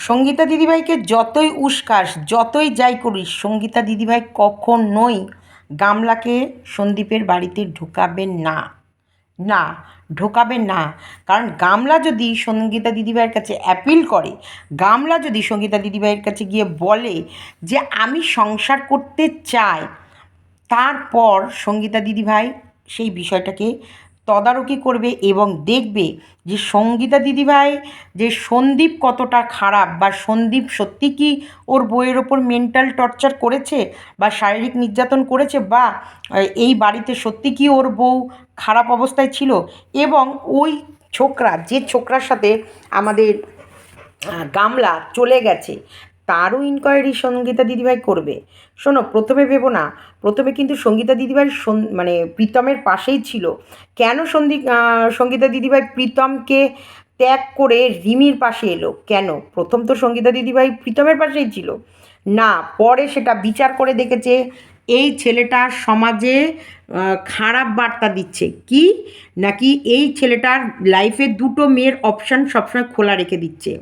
সঙ্গীতা দিদিভাইকে যতই উস্কাস যতই যাই করিস, সঙ্গীতা দিদিভাই কখন কখনোই গামলাকে সন্দীপের বাড়িতে ঢোকাবেন না। না ঢোকাবেন না। কারণ গামলা যদি সঙ্গীতা দিদিভাইয়ের কাছে অ্যাপিল করে, গামলা যদি সঙ্গীতা দিদিভাইয়ের কাছে গিয়ে বলে যে, আমি সংসার করতে চাই। তারপর সঙ্গীতা দিদিভাই সেই বিষয়টাকে তদারকি করবে এবং দেখবে যে সঙ্গীতা দিদিভাই যে সন্দীপ কতটা খারাপ বা সন্দীপ সত্যি কি ওর বইয়ের ওপর মেন্টাল টর্চার করেছে বা শারীরিক নির্যাতন করেছে বা এই বাড়িতে সত্যি কি ওর বউ খারাপ অবস্থায় ছিল এবং ওই ছোকরা, যে ছোকরার সাথে আমাদের গামলা চলে গেছে তারও ইনকোয়ারি সঙ্গীতা দিদিভাই করবে। শোনো, প্রথমে ভেবো না, প্রথমে কিন্তু সঙ্গীতা দিদিভাই মানে প্রীতমের পাশেই ছিল। কেন সন্দী সঙ্গীতা দিদিভাই প্রীতমকে ত্যাগ করে রিমির পাশে এলো? কেন? প্রথম তো সঙ্গীতা দিদিভাই প্রীতমের পাশেই ছিল। না, পরে সেটা বিচার করে দেখেছে, এই ছেলেটা সমাজে খারাপ বার্তা দিচ্ছে। কি? নাকি এই ছেলেটার লাইফে দুটো মেয়ের অপশান সবসময় খোলা রেখে দিচ্ছে।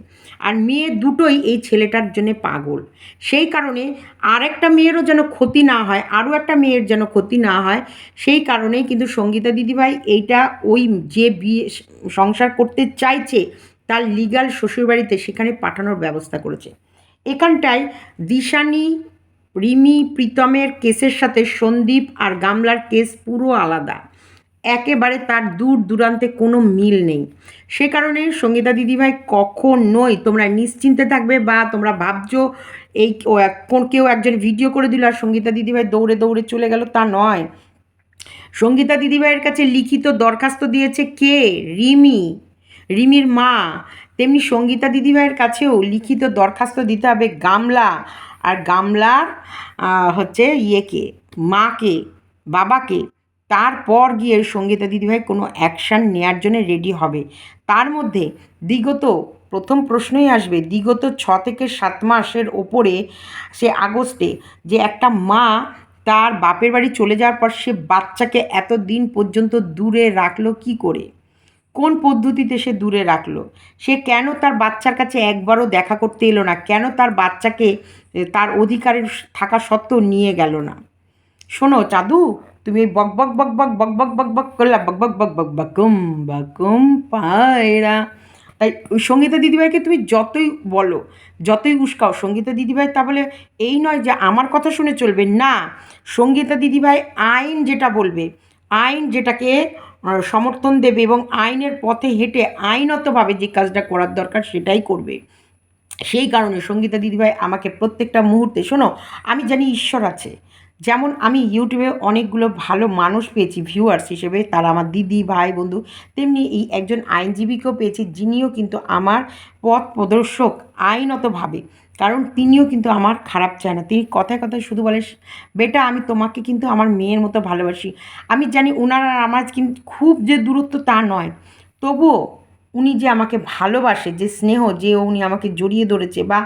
আর মেয়ে দুটোই এই ছেলেটার জন্য পাগল। সেই কারণে আরেকটা মেয়েরও যেন ক্ষতি না হয়, আরও একটা মেয়ের যেন ক্ষতি না হয়, সেই কারণেই কিন্তু সঙ্গীতা দিদিভাই এইটা ওই যে বিয়ে সংসার করতে চাইছে, তার লিগাল শ্বশুরবাড়িতে সেখানে পাঠানোর ব্যবস্থা করেছে। এখানটায় দিশানি, রিমি, প্রীতমের কেসের সাথে সন্দীপ আর গামলার কেস পুরো আলাদা। একেবারে তার দূর দূরান্তে কোনো মিল নেই। সে কারণে সঙ্গীতা দিদিভাই কখন কখনোই তোমরা নিশ্চিন্তে থাকবে বা তোমরা ভাবছ এই কোন কেউ একজন ভিডিও করে দিল আর সঙ্গীতা দিদিভাই দৌড়ে দৌড়ে চলে গেল তা নয়। সঙ্গীতা দিদিভাইয়ের কাছে লিখিত দরখাস্ত দিয়েছে কে? রিমি। রিমির মা। তেমনি সঙ্গীতা দিদিভাইয়ের কাছেও লিখিত দরখাস্ত দিতে হবে গামলা। আর গামলার হচ্ছে ইয়েকে, মাকে, বাবাকে। তারপর গিয়ে সঙ্গীতা দিদিভাই কোনো অ্যাকশান নেওয়ার জন্য রেডি হবে। তার মধ্যে বিগত প্রথম প্রশ্নই আসবে বিগত ছ থেকে সাত মাসের ওপরে সে আগস্টে যে একটা মা তার বাপের বাড়ি চলে যাওয়ার পর সে বাচ্চাকে এত দিন পর্যন্ত দূরে রাখল কি করে? কোন পদ্ধতিতে সে দূরে রাখল? সে কেন তার বাচ্চার কাছে একবারও দেখা করতে এলো না? কেন তার বাচ্চাকে তার অধিকারের থাকা সত্ত্বেও নিয়ে গেল না? শোনো, চাদু, তুমি বক বক বক বক বক বক বক বক করলা, বক বক বক বক, বকুম বকুম পায়রা। তাই ওই সঙ্গীতা দিদিভাইকে তুমি যতই বলো, যতই উস্কাও, সঙ্গীতা দিদিভাই তা বলে এই নয় যে আমার কথা শুনে চলবে, না। সঙ্গীতা দিদিভাই আইন যেটা বলবে, আইন যেটাকে সমর্থন দেবে এবং আইনের পথে হেঁটে আইনতভাবে যে কাজটা করার দরকার সেটাই করবে। সেই কারণে সঙ্গীতা দিদিভাই আমাকে প্রত্যেকটা মুহূর্তে, শোনো, আমি জানি ঈশ্বর আছে যেমন আমি ইউটিউবে অনেকগুলো ভালো মানুষ পেয়েছি ভিউয়ার্স হিসেবে, তারা আমার দিদি, ভাই, বন্ধু, তেমনি এই একজন আইনজীবীকেও পেয়েছি, যিনিও কিন্তু আমার পথ প্রদর্শক আইনতভাবে। কারণ তিনিও কিন্তু আমার খারাপ চায় না তিনি কথায় কথায় শুধু বলে, বেটা, আমি তোমাকে কিন্তু আমার মেয়ের মতো ভালোবাসি। আমি জানি ওনার আর আমার কিন্তু খুব যে দূরত্ব তা নয়। তবুও উনি যে আমাকে ভালোবাসে, যে স্নেহ, যে উনি আমাকে জড়িয়ে ধরেছে বা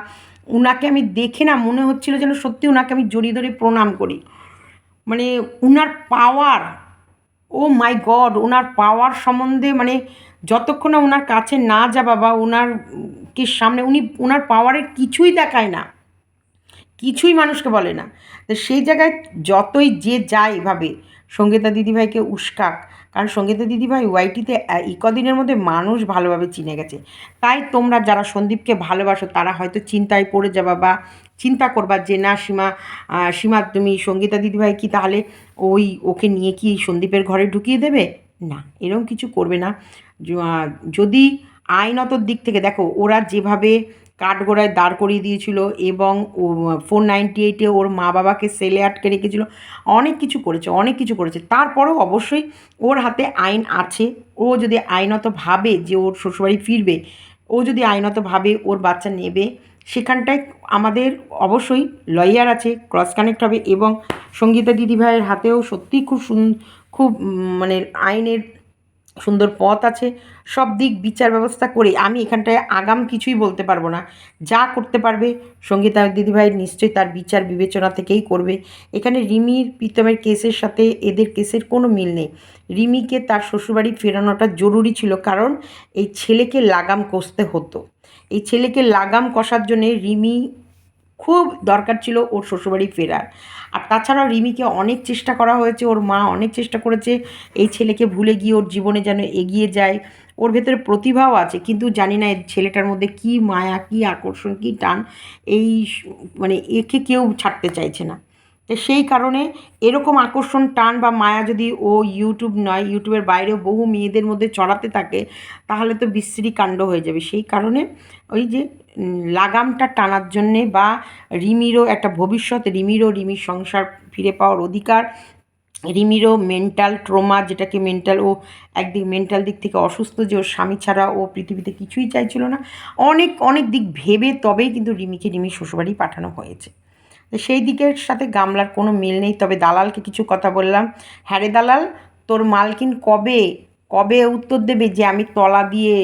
উনাকে আমি দেখে না মনে হচ্ছিল যেন সত্যি ওনাকে আমি জড়িয়ে ধরে প্রণাম করি। মানে উনার পাওয়ার ও মাই গড ওনার পাওয়ার সম্বন্ধে মানে যতক্ষণ না ওনার কাছে না যাবা বা ওনার কি সামনে, উনি ওনার পাওয়ারের কিছুই দেখায় না। কিছুই মানুষকে বলে না। তো সেই জায়গায় যতই যে যায় এভাবে সঙ্গীতা দিদিভাইকে উস্কাক কারণ সঙ্গীতা দিদিভাই ওয়াইটিতে এই কদিনের মধ্যে মানুষ ভালোভাবে চিনে গেছে। তাই তোমরা যারা সন্দীপকে ভালোবাসো, তারা হয়তো চিন্তায় পড়ে যাবা বা চিন্তা করবা যে, না, সীমা সীমা, তুমি সঙ্গীতা দিদিভাই কি তাহলে ওই, ওকে নিয়ে কি সন্দীপের ঘরে ঢুকিয়ে দেবে? না, এরকম কিছু করবে না। যদি আইনত দিক থেকে দেখো, ওরা যেভাবে কাঠগোড়ায় দাঁড় করিয়ে দিয়েছিল এবং ফোর নাইনটি এইটে ওর মা বাবাকে সেলে আটকে রেখেছিল। অনেক কিছু করেছে, অনেক কিছু করেছে। তারপরেও অবশ্যই ওর হাতে আইন আছে। ও যদি আইনত ভাবে যে ওর শ্বশুরবাড়ি ফিরবে, ও যদি আইনত ভাবে ওর বাচ্চা নেবে, সেখানটায় আমাদের অবশ্যই লয়ার আছে, ক্রস কানেক্ট হবে এবং সঙ্গীতা দিদিভাইয়ের হাতেও সত্যিই খুব সুন, খুব মানে আইনের সুন্দর পথ আছে। সব দিক বিচার ব্যবস্থা করে আমি এখানটায় আগাম কিছুই বলতে পারব না। যা করতে পারবে সঙ্গীতা দিদিভাই নিশ্চয়ই তার বিচার বিবেচনা থেকেই করবে। এখানে রিমির, প্রীতমের কেসের সাথে এদের কেসের কোনো মিল নেই। রিমিকে তার শ্বশুরবাড়ি ফেরানোটা জরুরি ছিল কারণ এই ছেলেকে লাগাম কষতে হতো। এই ছেলেকে লাগাম কষার জন্যে রিমি খুব দরকার ছিল ওর শ্বশুরবাড়ি ফেরার। আর তাছাড়াও রিমিকে অনেক চেষ্টা করা হয়েছে, ওর মা অনেক চেষ্টা করেছে এই ছেলেকে ভুলে গিয়ে ওর জীবনে যেন এগিয়ে যায়। ওর ভেতরে প্রতিভাও আছে, কিন্তু জানি না ছেলেটার মধ্যে কী মায়া, কী আকর্ষণ, কী টান, এই মানে একে কেউ ছাড়তে চাইছে না। তো সেই কারণে এরকম আকর্ষণ, টান বা মায়া যদি ও ইউটিউব নয়, ইউটিউবের বাইরেও বহু মেয়েদের মধ্যে চড়াতে থাকে, তাহলে তো বিশ্রী কাণ্ড হয়ে যাবে। সেই কারণে ওই যে লাগামটা টানার জন্যে বা রিমিরও একটা ভবিষ্যৎ, রিমিরও রিমির সংসার ফিরে পাওয়ার অধিকার, রিমিরও মেন্টাল ট্রোমা যেটাকে মেন্টাল ও একদিক মেন্টাল দিক থেকে অসুস্থ যে ওর স্বামী ছাড়া ও পৃথিবীতে কিছুই চাইছিল না। অনেক অনেক দিক ভেবে তবেই কিন্তু রিমিকে রিমির শ্বশুরবাড়ি পাঠানো হয়েছে। সেই দিকের সাথে গামলার কোনো মিল নেই। তবে দালালকে কিছু কথা বললাম। হ্যাঁ রে দালাল, তোর মালকিন কবে কবে উত্তর দেবে যে আমি তলা দিয়ে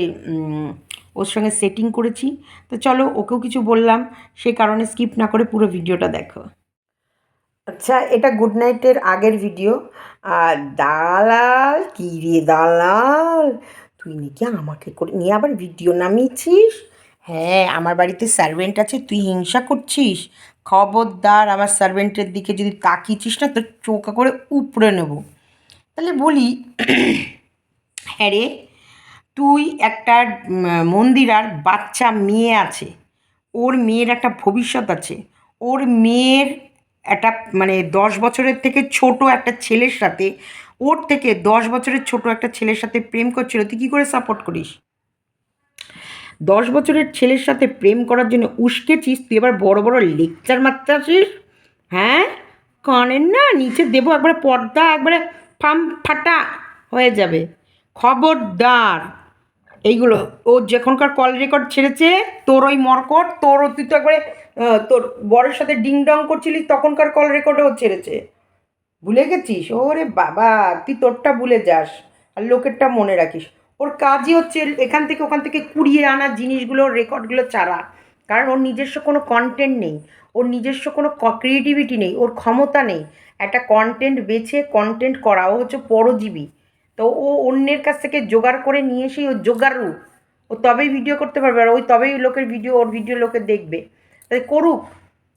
ওর সঙ্গে সেটিং করেছি। তো চলো ওকেও কিছু বললাম, সে কারণে স্কিপ না করে পুরো ভিডিওটা দেখো। আচ্ছা এটা গুড নাইটের আগের ভিডিও আর দালাল, কী রে দালাল? তুই নাকি আমাকে করে নিয়ে আবার ভিডিও নামিয়েছিস? হ্যাঁ আমার বাড়িতে সার্ভেন্ট আছে, তুই হিংসা করছিস? খবরদার, আমার সার্ভেন্টের দিকে যদি তাকিয়েছিস না, তোর চৌকা করে উপড়ে নেব। তাহলে বলি হ্যাঁ রে তুই একটা মন্দিরার বাচ্চা মেয়ে আছে। ওর মেয়ের একটা ভবিষ্যৎ আছে। ওর মেয়ের একটা মানে দশ বছরের থেকে ছোট একটা ছেলের সাথে, ওর থেকে দশ বছরের ছোট একটা ছেলের সাথে প্রেম করছিল, তুই কী করে সাপোর্ট করিস? দশ বছরের ছেলের সাথে প্রেম করার জন্য উস্কেছিস, তুই এবার বড় বড় লেকচার মারতে আসিস হ্যাঁ? কানের না, নিচে দেবো, একবারে পর্দা, একবারে ফাম ফাটা হয়ে যাবে। খবরদার। এইগুলো, ও যখনকার কল রেকর্ড ছেড়েছে, তোর ওই মরকট, তোর তুই তো একবারে তোর বরের সাথে ডিং ডং করছিলিস, তখনকার কল রেকর্ডেও ছেড়েছে। ভুলে গেছিস? ওরে বাবা, তুই তোরটা ভুলে যাস আর লোকেরটা মনে রাখিস। ওর কাজই হচ্ছে এখান থেকে ওখান থেকে কুড়িয়ে আনা জিনিসগুলো, রেকর্ডগুলো ছাড়া। কারণ ওর নিজস্ব কোনো কন্টেন্ট নেই, ওর নিজস্ব কোনো ক্রিয়েটিভিটি নেই, ওর ক্ষমতা নেই। একটা কন্টেন্ট বেছে কন্টেন্ট করা, ও হচ্ছে পরজীবী। তো ও অন্যের কাছ থেকে জোগাড় করে নিয়ে এসেই ও জোগাড়ু। ও তবেই ভিডিও করতে পারবে আর ওই তবেই লোকের ভিডিও ওর ভিডিও লোকে দেখবে। তাই করুক।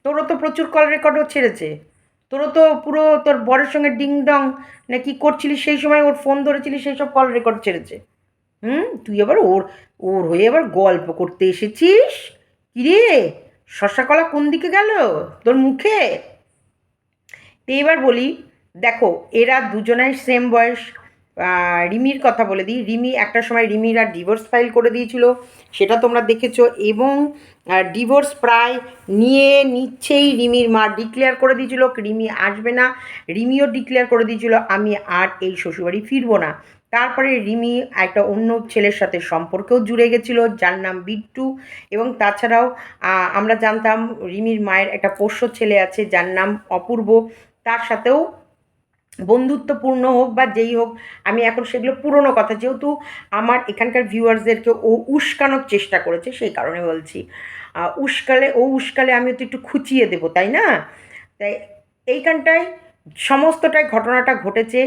তোরও তো প্রচুর কল রেকর্ডও ছেড়েছে। তোরও তো পুরো তোর বরের সঙ্গে ডিং ডং না কি করছিলিস সেই সময় ওর ফোন ধরেছিলি সেই সব কল রেকর্ড ছেড়েছে। হুম? তুই আবার ওর ওর হয়ে আবার গল্প করতে এসেছিস? কিরে? শশা কলা কোন দিকে গেল? তোর মুখে? তো এবার বলি, দেখো, এরা দুজনের সেম বয়স। রিমির কথা বলে দিই। রিমি একটা সময় রিমির আর ডিভোর্স ফাইল করে দিয়েছিল, সেটা তোমরা দেখেছ এবং ডিভোর্স প্রায় নিয়ে নিচ্ছেই রিমির মা। ডিক্লেয়ার করে দিয়েছিল রিমি আসবে না। রিমিও ডিক্লেয়ার করে দিয়েছিল, আমি আর এই শ্বশুরবাড়ি ফিরবো না। তারপরে রিমি একটা অন্য ছেলের সাথে সম্পর্কেও জুড়ে গেছিল, যার নাম বিট্টু। এবং তাছাড়াও আমরা জানতাম রিমির মায়ের একটা পোষ্য ছেলে আছে, যার নাম অপূর্ব। তার সাথেও বন্ধুত্বপূর্ণ হোক বা যেই হোক, আমি এখন সেগুলো পুরনো কথা। যেহেতু আমার এখানকার ভিউয়ার্সদেরকে ও উস্কানোর চেষ্টা করেছে, সেই কারণে বলছি। উস্কালে, ও উস্কালে আমি তো একটু খুঁচিয়ে দেবো, তাই না? তাই এইখানটায় সমস্তটাই ঘটনাটা ঘটেছে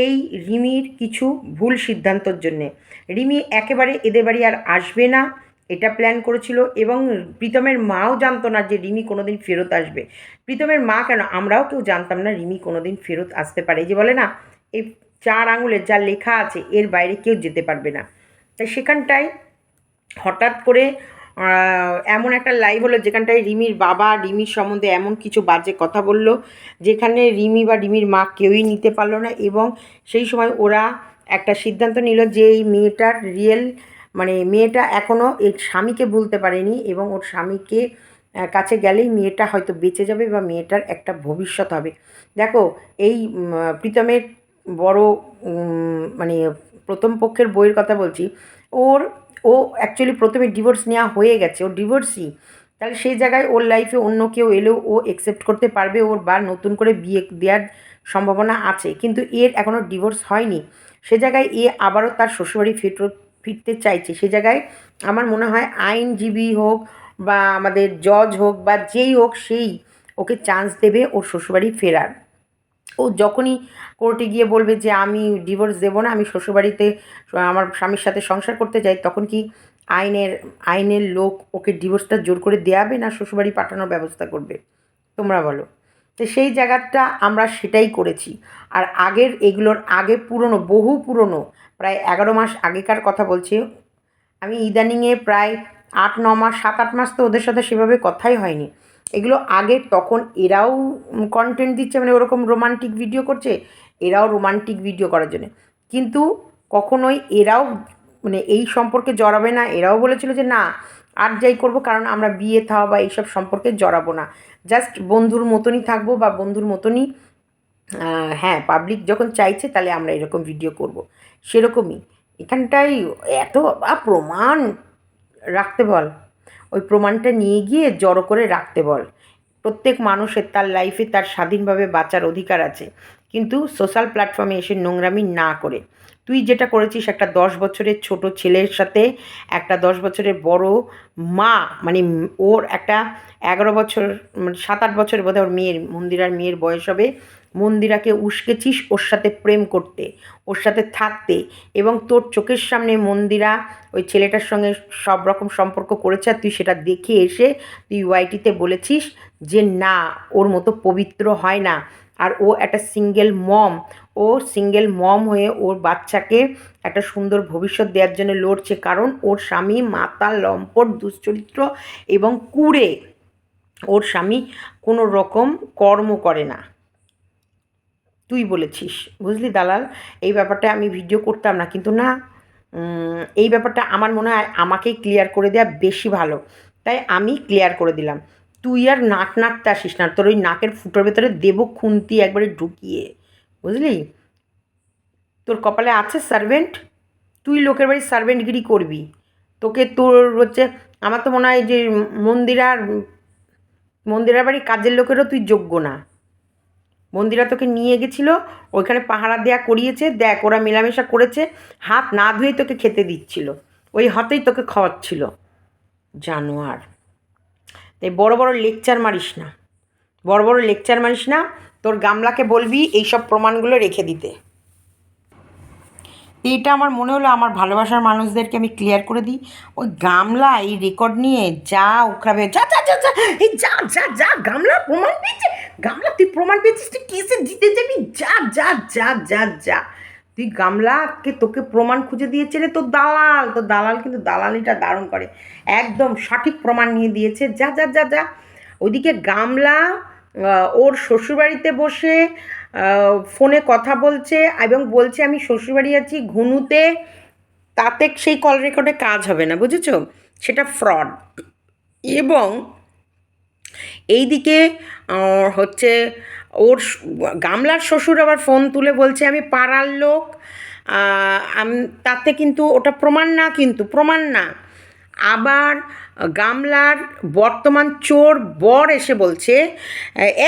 এই রিমির কিছু ভুল সিদ্ধান্তর জন্যে। রিমি একেবারে এদের বাড়ি আর আসবে না। এটা প্ল্যান করেছিল এবং প্রীতমের মাও জানতো না যে রিমি কোনোদিন ফেরত আসবে। প্রীতমের মা কেন? আমরাও কেউ জানতাম না রিমি কোনোদিন ফেরত আসতে পারে। যে বলে না, এই চার আঙুলের যা লেখা আছে, এর বাইরে কেউ যেতে পারবে না। তাই সেখানটায় হঠাৎ করে এমন একটা লাইভ হলো যেখানটায় রিমির বাবা, রিমির সম্বন্ধে এমন কিছু বাজে কথা বলল, যেখানে রিমি বা রিমির মা কেউই নিতে পারল না এবং সেই সময় ওরা একটা সিদ্ধান্ত নিল যে এই মেয়েটার রিয়েল মানে মেয়েটা এখনও এর স্বামীকে ভুলতে পারেনি এবং ওর স্বামীকে কাছে গেলেই মেয়েটা হয়তো বেঁচে যাবে বা মেয়েটার একটা ভবিষ্যৎ হবে। দেখো, এই প্রীতমের বড় মানে প্রথম পক্ষের বইয়ের কথা বলছি, ওর, ও অ্যাকচুয়ালি প্রথমে ডিভোর্স নেওয়া হয়ে গেছে, ও ডিভোর্সই তাহলে সেই জায়গায় ওর লাইফে অন্য কেউ এলেও ও একসেপ্ট করতে পারবে, ওর বা নতুন করে বিয়ে দেওয়ার সম্ভাবনা আছে, কিন্তু এর এখনও ডিভোর্স হয়নি। সে জায়গায় এ আবারও তার শ্বশুরবাড়ি ফেরত ফিরতে চাইছে। সে জায়গায় আমার মনে হয় আইনজীবী হোক বা আমাদের জজ হোক বা যেই হোক সেই ওকে চান্স দেবে ওর শ্বশুরবাড়ি ফেরার। ও যখনই কোর্টে গিয়ে বলবে যে আমি ডিভোর্স দেবো না, আমি শ্বশুরবাড়িতে আমার স্বামীর সাথে সংসার করতে চাই তখন কি আইনের আইনের লোক ওকে ডিভোর্সটা জোর করে দেওয়াবে না শ্বশুরবাড়ি পাঠানোর ব্যবস্থা করবে? তোমরা বলো। তো সেই জায়গাটা আমরা সেটাই করেছি। আর আগের এগুলোর আগে পুরনো, বহু পুরনো প্রায় এগারো মাস আগেকার কথা বলছি। আমি ইদানিংয়ে প্রায় আট, ন মাস, সাত, আট মাস তো ওদের সাথে সেভাবে কথাই হয়নি। এগুলো আগে তখন এরাও কন্টেন্ট দিচ্ছে মানে ওরকম রোমান্টিক ভিডিও করছে, এরাও রোমান্টিক ভিডিও করার জন্য। কিন্তু কখনোই এরাও মানে এই সম্পর্কে জড়াবে না, এরাও বলেছিল যে না, আর যাই করব, কারণ আমরা বিয়ে থাওয়া বা এইসব সম্পর্কে জড়াবো না। জাস্ট বন্ধুর মতনই থাকব বা বন্ধুর মতনই হ্যাঁ পাবলিক যখন চাইছে তাহলে আমরা এরকম ভিডিও করব। সেরকমই। এখানটাই এত প্রমাণ রাখতে বল। ওই প্রমাণটা নিয়ে গিয়ে জড়ো করে রাখতে বল। প্রত্যেক মানুষের তার লাইফে তার স্বাধীনভাবে বাঁচার অধিকার আছে। কিন্তু সোশ্যাল প্ল্যাটফর্মে এসে নোংরামি না করে। তুই যেটা করেছিস, একটা দশ বছরের ছোট ছেলের সাথে একটা দশ বছরের বড় মা মানে ওর একটা এগারো বছর মানে সাত আট বছর বোধহয় ওর মেয়ের মন্দিরার মেয়ের বয়স হবে, মন্দিরাকে উস্কেছিস ওর সাথে প্রেম করতে, ওর সাথে থাকতে এবং তোর চোখের সামনে মন্দিরা ওই ছেলেটার সঙ্গে সব রকম সম্পর্ক করেছে আর তুই সেটা দেখে এসে তুই ওয়াইটিতে বলেছিস যে, না, ওর মতো পবিত্র হয় না। আর ও একটা সিঙ্গেল মম ও সিঙ্গেল মম হয়ে ওর বাচ্চাকে একটা সুন্দর ভবিষ্যৎ দেওয়ার জন্য লড়ছে। কারণ ওর স্বামী মাতাল লম্পট, দুশ্চরিত্র এবং কুড়ে। ওর স্বামী কোনো রকম কর্ম করে না। তুই বলেছিস, বুঝলি দালাল? এই ব্যাপারটা আমি ভিডিও করতাম না। কিন্তু না এই ব্যাপারটা আমার মনে হয় আমাকেই ক্লিয়ার করে দেওয়া বেশি ভালো। তাই আমি ক্লিয়ার করে দিলাম। তুই আর নাক নাকতে আসিস না, তোর ওই নাকের ফুটোর ভেতরে দেবো খুন্তি একবারে ঢুকিয়ে, বুঝলি? তোর কপালে আছে সার্ভেন্ট তুই লোকের বাড়ির সার্ভেন্টগিরি করবি। তোকে তোর হচ্ছে, আমার তো মনে হয় যে মন্দিরার মন্দিরার বাড়ির কাজের লোকেরও তুই যোগ্য না। মন্দিরা তোকে নিয়ে গেছিল, ওইখানে পাহারা দেয়া করিয়েছে, দেখ ওরা মেলামেশা করেছে, হাত না ধুয়ে তোকে খেতে দিচ্ছিল। ওই হাতেই তোকে খাওয়াচ্ছিল। জানোয়ার। তাই বড় বড় লেকচার মারিস না। বড় বড় লেকচার মারিস না, তোর গামলাকে বলবি এইসব প্রমাণগুলো রেখে দিতে। এইটা আমার মনে হলো আমার ভালোবাসার মানুষদেরকে আমি ক্লিয়ার করে দিই। ওই গামলা, এই রেকর্ড নিয়ে যা উখড়াবে, যা যা যা যা, এই যা যা যা, গামলা প্রমাণ পেয়েছে, গামলা তুই প্রমাণ পেয়েছিস, তুই কেসে জিতে যাবি, যা যা যা যা যা। তুই গামলাকে তোকে প্রমাণ খুঁজে দিয়েছে রে তোর দালাল। তোর দালাল কিন্তু দালালিটা দারুণ করে। একদম সঠিক প্রমাণ নিয়ে দিয়েছে। যা যা যা যা। ওইদিকে গামলা ওর শ্বশুরবাড়িতে বসে ফোনে কথা বলছে এবং বলছে, আমি শ্বশুরবাড়ি আছি ঘুনুতে, তাতে সেই কল রেকর্ডে কাজ হবে না, বুঝেছ? সেটা ফ্রড। এবং এইদিকে হচ্ছে ওর গামলার শ্বশুর আবার ফোন তুলে বলছে, আমি পাড়ার লোক তাতে কিন্তু ওটা প্রমাণ না কিন্তু, প্রমাণ না। আবার গামলার বর্তমান চোর বর এসে বলছে,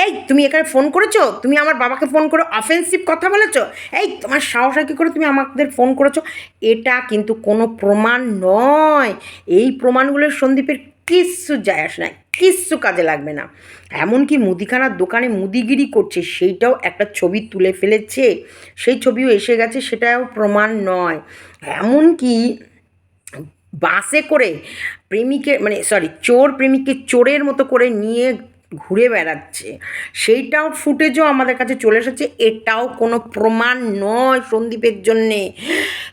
এই, তুমি এখানে ফোন করেছ? তুমি আমার বাবাকে ফোন করে অফেন্সিভ কথা বলেছ? এই, তোমার সাহস কী করে তুমি আমাদের ফোন করেছ? এটা কিন্তু কোনো প্রমাণ নয়। এই প্রমাণগুলো সন্দীপের কিচ্ছু যায় আসে না, কিচ্ছু কাজে লাগবে না। এমনকি মুদিখানার দোকানে মুদিগিরি করছে, সেইটাও একটা ছবি তুলে ফেলেছে। সেই ছবিও এসে গেছে, সেটাও প্রমাণ নয়। এমনকি বাসে করে প্রেমিকের মানে সরি চোর প্রেমিককে চোরের মতো করে নিয়ে ঘুরে বেড়াচ্ছে। সেইটাও ফুটেজও আমাদের কাছে চলে এসেছে। এটাও কোনো প্রমাণ নয় সন্দীপের জন্যে।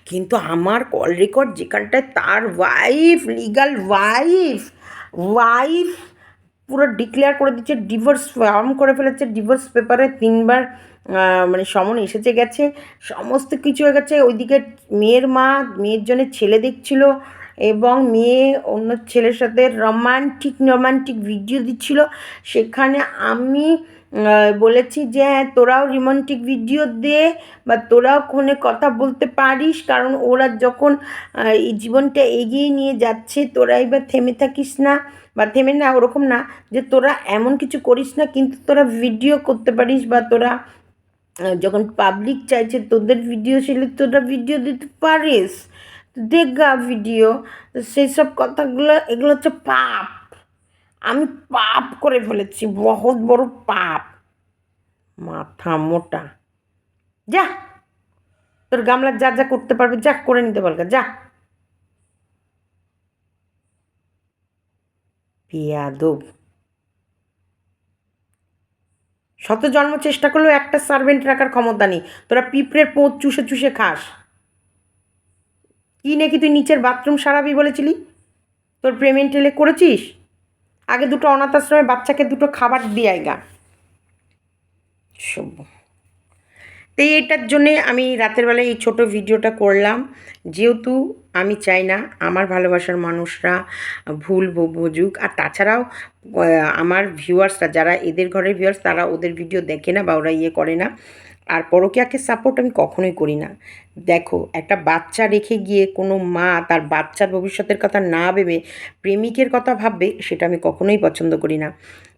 কিন্তু আমার কল রেকর্ড যেখানটায় তার ওয়াইফ লিগাল ওয়াইফ ওয়াইফ পুরো ডিক্লেয়ার করে দিচ্ছে ডিভোর্স ফর্ম করে ফেলেছে ডিভোর্স পেপারে তিনবার মানে সমন এসেছে, গেছে, সমস্ত কিছু হয়ে গেছে। ওইদিকে মেয়ের মা, মেয়ের জন্য ছেলে দেখছিল এবং মেয়ে অন্য ছেলের সাথে রোমান্টিক রোমান্টিক ভিডিও দিচ্ছিল। সেখানে আমি বলেছি যে হ্যাঁ তোরাও রোমান্টিক ভিডিও দে বা তোরাও ফোনে কথা বলতে পারিস। কারণ ওরা যখন এই জীবনটা এগিয়ে নিয়ে যাচ্ছে, তোরাই বা থেমে থাকিস না বা থেমে না, ওরকম না যে তোরা এমন কিছু করিস না, কিন্তু তোরা ভিডিও করতে পারিস বা তোরা যখন পাবলিক চাইছে তোদের ভিডিও ছিল তোরা ভিডিও দিতে পারিস। দেখা ভিডিও সেই সব কথাগুলো, এগুলো হচ্ছে পাপ। আমি পাপ করে ফেলেছি, বহুত বড় পাপ। মাথা মোটা। যা, তোর গামলা যা যা করতে পারবে, যা, করে নিতে পারবে যা। পেয়াদব শত জন্ম চেষ্টা করলেও একটা সার্ভেন্ট রাখার ক্ষমতা নেই। তোরা পিঁপড়ের পোঁত চুষে চুষে খাস। কি নাকি তুই নিচের বাথরুম সারাবি বলেছিলি? তোর পেমেন্টেলে করেছিস? আগে দুটো অনাথ আশ্রমে বাচ্চাকে দুটো খাবার দিয়ে আয়গা সভ্য। তো এটার জন্যে আমি রাতের বেলায় এই ছোট ভিডিওটা করলাম। যেহেতু আমি চাই না, আমার ভালোবাসার মানুষরা ভুল বুঝুক। আর তাছাড়াও আমার ভিউয়ার্সরা যারা এদের ঘরের ভিউয়ার্স তারা ওদের ভিডিও দেখে না বা ওরা ইয়ে করে না। আর পরকীয়াকে সাপোর্ট আমি কখনোই করি না। দেখো, একটা বাচ্চা রেখে গিয়ে কোনো মা তার বাচ্চার ভবিষ্যতের কথা না ভেবে প্রেমিকের কথা ভাববে, সেটা আমি কখনোই পছন্দ করি না।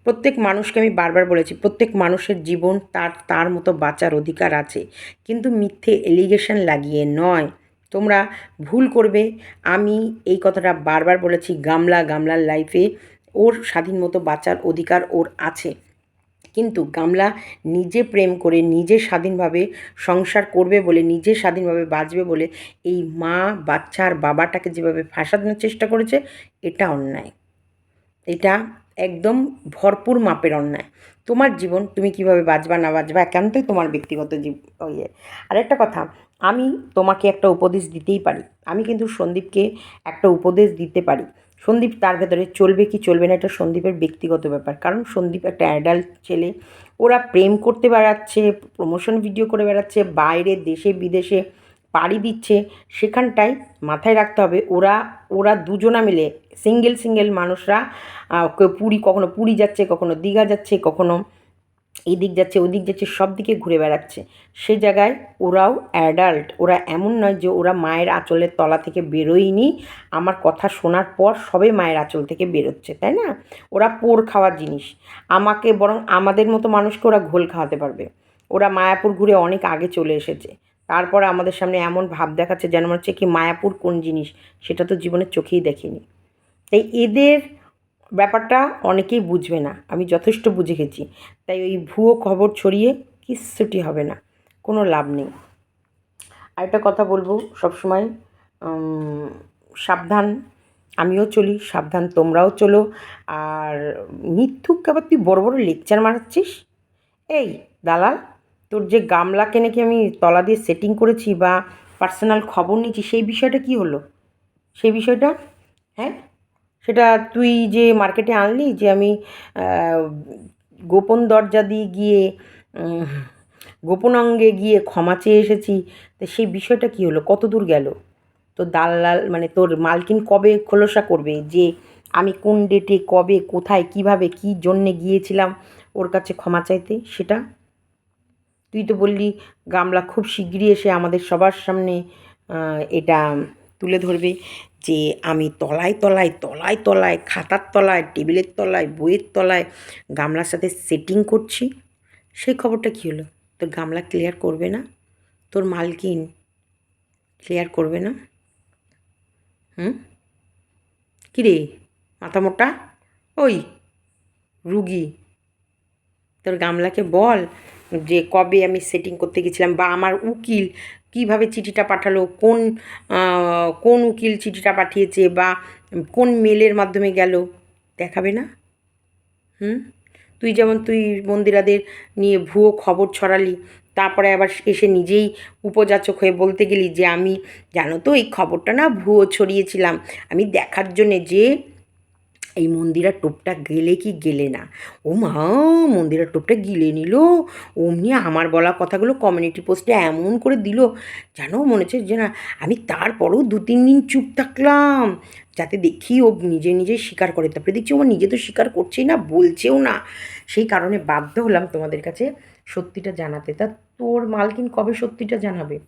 প্রত্যেক মানুষকে আমি বারবার বলেছি, প্রত্যেক মানুষের জীবন তার তার মতো বাঁচার অধিকার আছে। কিন্তু মিথ্যে এলিগেশন লাগিয়ে নয়। তোমরা ভুল করবে। আমি এই কথাটা বারবার বলেছি, গামলা, গামলার লাইফে ওর স্বাধীন মতো বাঁচার অধিকার ওর আছে। কিন্তু গামলা নিজে প্রেম করে নিজে স্বাধীনভাবে সংসার করবে বলে, নিজে স্বাধীনভাবে বাঁচবে বলে এই মা বাচ্চার বাবাটাকে যেভাবে ফাঁসানোর চেষ্টা করেছে, এটা অন্যায়। এটা একদম ভরপুর মাপের অন্যায়। তোমার জীবন তুমি কীভাবে বাঁচবা, না বাঁচবা, একান্তই তোমার ব্যক্তিগত জীব ইয়ে। আর একটা কথা, আমি তোমাকে একটা উপদেশ দিতেই পারি। আমি কিন্তু সন্দীপকে একটা উপদেশ দিতে পারি। সন্দীপ তার ভেতরে চলবে কি চলবে না এটা সন্দীপের ব্যক্তিগত ব্যাপার। কারণ সন্দীপ একটা অ্যাডাল্ট ছেলে, ওরা প্রেম করতে বেড়াচ্ছে প্রমোশন ভিডিও করে বেড়াচ্ছে, বাইরে দেশে, বিদেশে পাড়ি দিচ্ছে সেখানটায় মাথায় রাখতে হবে। ওরা ওরা দুজনা মিলে সিঙ্গেল সিঙ্গেল মানুষরা পুরী, কখনো পুরী যাচ্ছে, কখনো দীঘা যাচ্ছে, কখনো এদিক যাচ্ছে, ওদিক যাচ্ছে সব দিকে ঘুরে বেড়াচ্ছে। সে জায়গায় ওরাও অ্যাডাল্ট ওরা এমন নয় যে ওরা মায়ের আঁচলের তলা থেকে বেরোয়নি। আমার কথা শোনার পর সবে মায়ের আঁচল থেকে বেরোচ্ছে, তাই না? ওরা পোর খাওয়ার জিনিস। আমাকে বরং আমাদের মতো মানুষকে ওরা ঘোল খাওয়াতে পারবে। ওরা মায়াপুর ঘুরে অনেক আগে চলে এসেছে। তারপরে আমাদের সামনে এমন ভাব দেখাচ্ছে যেন মনে হচ্ছে কি মায়াপুর কোন জিনিস, সেটা তো জীবনের চোখেই দেখিনি। তাই এদের ব্যাপারটা অনেকেই বুঝবে না। আমি যথেষ্ট বুঝে গেছি। তাই ওই ভুয়ো খবর ছড়িয়ে কিচ্ছুটি হবে না। কোনো লাভ নেই। আরেকটা কথা বলব সবসময় সাবধান। আমিও চলি, সাবধান তোমরাও চলো। আর মিথ্যুক আবার তুই বড় বড় লেকচার মারাচ্ছিস? এই দালাল, তোর যে গামলাকে নাকি আমি তলা দিয়ে সেটিং করেছি বা পার্সোনাল খবর নিয়েছি, সেই বিষয়টা কি হলো? সেই বিষয়টা হ্যাঁ? সেটা তুই যে মার্কেটে আনলি যে আমি গোপন দরজা দিয়ে গিয়ে গোপন অঙ্গে গিয়ে ক্ষমা চেয়ে এসেছি, তো সেই বিষয়টা কি হলো? কত দূর গেল? তো দালাল মানে তোর মালকিন কবে খোলসা করবে? যে আমি কোন ডেটে কবে, কোথায়, কীভাবে, কী জন্যে গিয়েছিলাম ওর কাছে ক্ষমা চাইতে? সেটা? তুই তো বললি, গামলা খুব শিগগিরই এসে আমাদের সবার সামনে এটা তুলে ধরবে। যে আমি তলায় তলায় তলায় তলায়, খাতার তলায়, টেবিলের তলায়, বইয়ের তলায় গামলার সাথে সেটিং করছি। সেই খবরটা কী হলো? তোর গামলা ক্লিয়ার করবে না? তোর মালকিন ক্লিয়ার করবে না? হুম? কিরে মাথা মোটা? ওই রুগী। তোর গামলাকে বল যে কবে আমি সেটিং করতে গেছিলাম বা আমার উকিল কীভাবে চিঠিটা পাঠালো, কোন কোন উকিল চিঠিটা পাঠিয়েছে বা কোন মেলের মাধ্যমে গেল, দেখাবে না? হুম? তুই যেমন, তুই মন্দিরাদের নিয়ে ভুয়ো খবর ছড়ালি, তারপরে আবার এসে নিজেই উপযাচক হয়ে বলতে গেলি যে, আমি, জানো তো, এই খবরটা না ভুয়ো ছড়িয়েছিলাম। আমি দেখার জন্যে যে এই মন্দিরা টোপটা গেলে কি গেলে না? ও মা মন্দিরা টোপটা গিলে নিল। অমনি আমার বলা কথাগুলো কমিউনিটি পোস্টে এমন করে দিল জানো মনে হচ্ছে যে না, আমি তারপরেও দু, তিন দিন চুপ থাকলাম। যাতে দেখি ও নিজে নিজে স্বীকার করে। তারপরে দেখছি ও নিজে তো স্বীকার করছেই না, বলছেও না। সেই কারণে বাধ্য হলাম তোমাদের কাছে সত্যিটা জানাতে। তা তোর মালকিন কবে সত্যিটা জানাবে?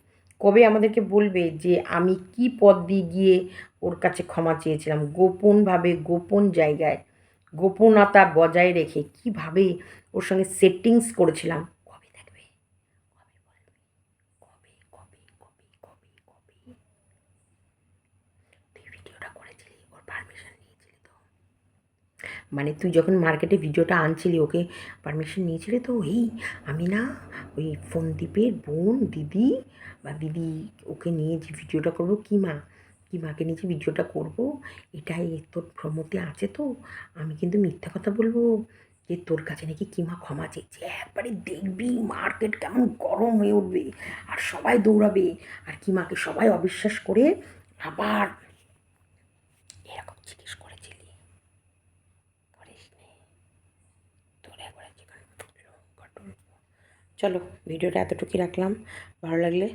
কবে আমাদেরকে বলবে যে আমি কি পদ দিয়ে গিয়ে ওর কাছে ক্ষমা চেয়েছিলাম? গোপনভাবে, গোপন জায়গায়, গোপনতা বজায় রেখে কীভাবে ওর সঙ্গে সেটিংস করেছিলাম কবে দেখবে কবে বলবে কবে কবে কবে কবে কবে তুই ভিডিওটা করেছিলি ওর পারমিশন নিয়েছিলি তো মানে তুই যখন মার্কেটে ভিডিওটা আনছিলি, ওকে পারমিশন নিয়েছিলি তো এই আমি না ওই ফোনদীপের বোন, দিদি, বা দিদি ওকে নিয়ে যে ভিডিওটা করব, কি মা, কি মাকে নিয়ে যে ভিডিওটা করব, এটাই তোর ভ্রমতে আছে তো? আমি কিন্তু মিথ্যা কথা বলব যে তোর কাছে নাকি কিমা ক্ষমা চেয়েছে? একবারে দেখবি মার্কেট কেমন গরম হয়ে উঠবে, আর সবাই দৌড়াবে, আর কিমাকে সবাই অবিশ্বাস করে আবার এরকম জিজ্ঞেস করেছিলি করিস নি তোর একবার চিকেন চলো ভিডিওটা এতটুকুই রাখলাম। ভালো লাগলে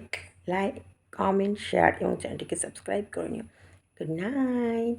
লাইক কমেন্ট শেয়ার এবং চ্যানেলটিকে সাবস্ক্রাইব করে নিও। Good night